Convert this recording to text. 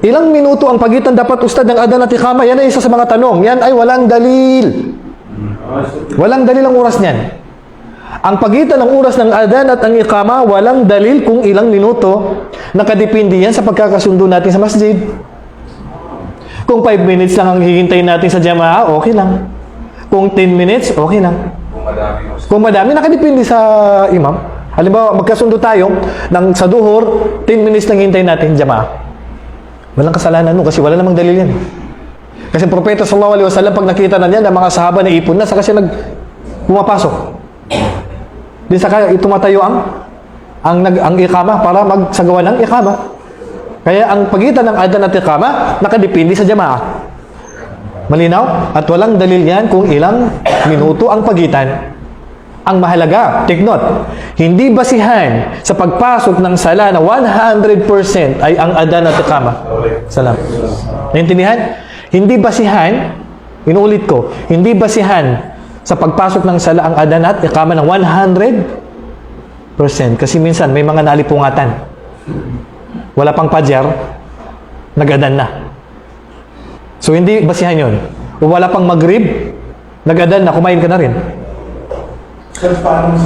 Ilang minuto ang pagitan dapat ustad ng adan at ikama? Yan ay isa sa mga tanong. Yan ay walang dalil. Walang dalil ang oras niyan. Ang pagitan ng oras ng adan at ang ikama, walang dalil kung ilang minuto. Nakadepende yan sa pagkakasundo natin sa masjid. Kung 5 minutes lang ang hihintayin natin sa jamaa, okay lang. Kung 10 minutes, okay lang. Kung madami. Kung madami, nakadepende sa imam. Halimbawa, magkasundo tayo ng sa duhur, 10 minutes lang hintayin natin jamaa. Walang kasalanan nun kasi wala namang dalil yan. Kasi propeta sallallahu alaihi wasallam pag nakita na niya ng mga sahaba na ipon na saka siya nag pumapasok. Di saka tumatayo ang ang nag ang ikama para magsagawa ng ikama. Kaya ang pagitan ng adan at ikama nakadepende sa jamaa. Malinaw? At walang dalil yan kung ilang minuto ang pagitan. Ang mahalaga, take note, hindi basihan sa pagpasok ng sala na 100% ay ang adan at ikama. Salam. Naintindihan? Hindi basihan, inuulit ko, hindi basihan sa pagpasok ng sala ang adan at ikama ng 100%. Kasi minsan may mga nalipungatan. Wala pang pajar, nag-adan na. So hindi basihan yon. Wala pang magrib, nag-adan na, kumain ka na rin. Reparam